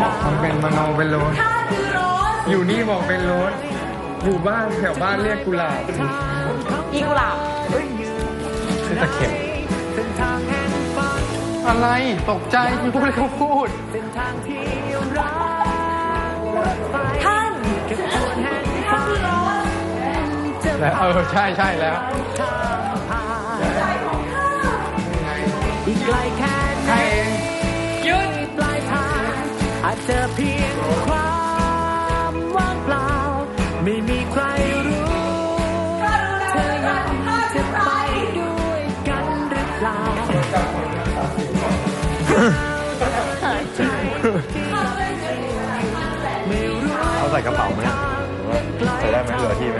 มันเป็นมโนเป็นโรสถ้าคือโรสอยู่นี่บอกเป็นโรสอยู่บ้านแถวบ้านเรียกกุหลาบอีกุหลาบคือตะเข็บอะไรตกใจที่พูดเขาพูดท่านถ้าคือโรสแล้วเออใช่ใช่แล้วอีกไกลแค่ เจอเพียงความว่างเปล่า ไม่มีใครรู้เธอยังจะไปด้วยกันหรือเปล่าเอาใส่กระเป๋าไหมใส่ได้ไหมเหลือที่ไหม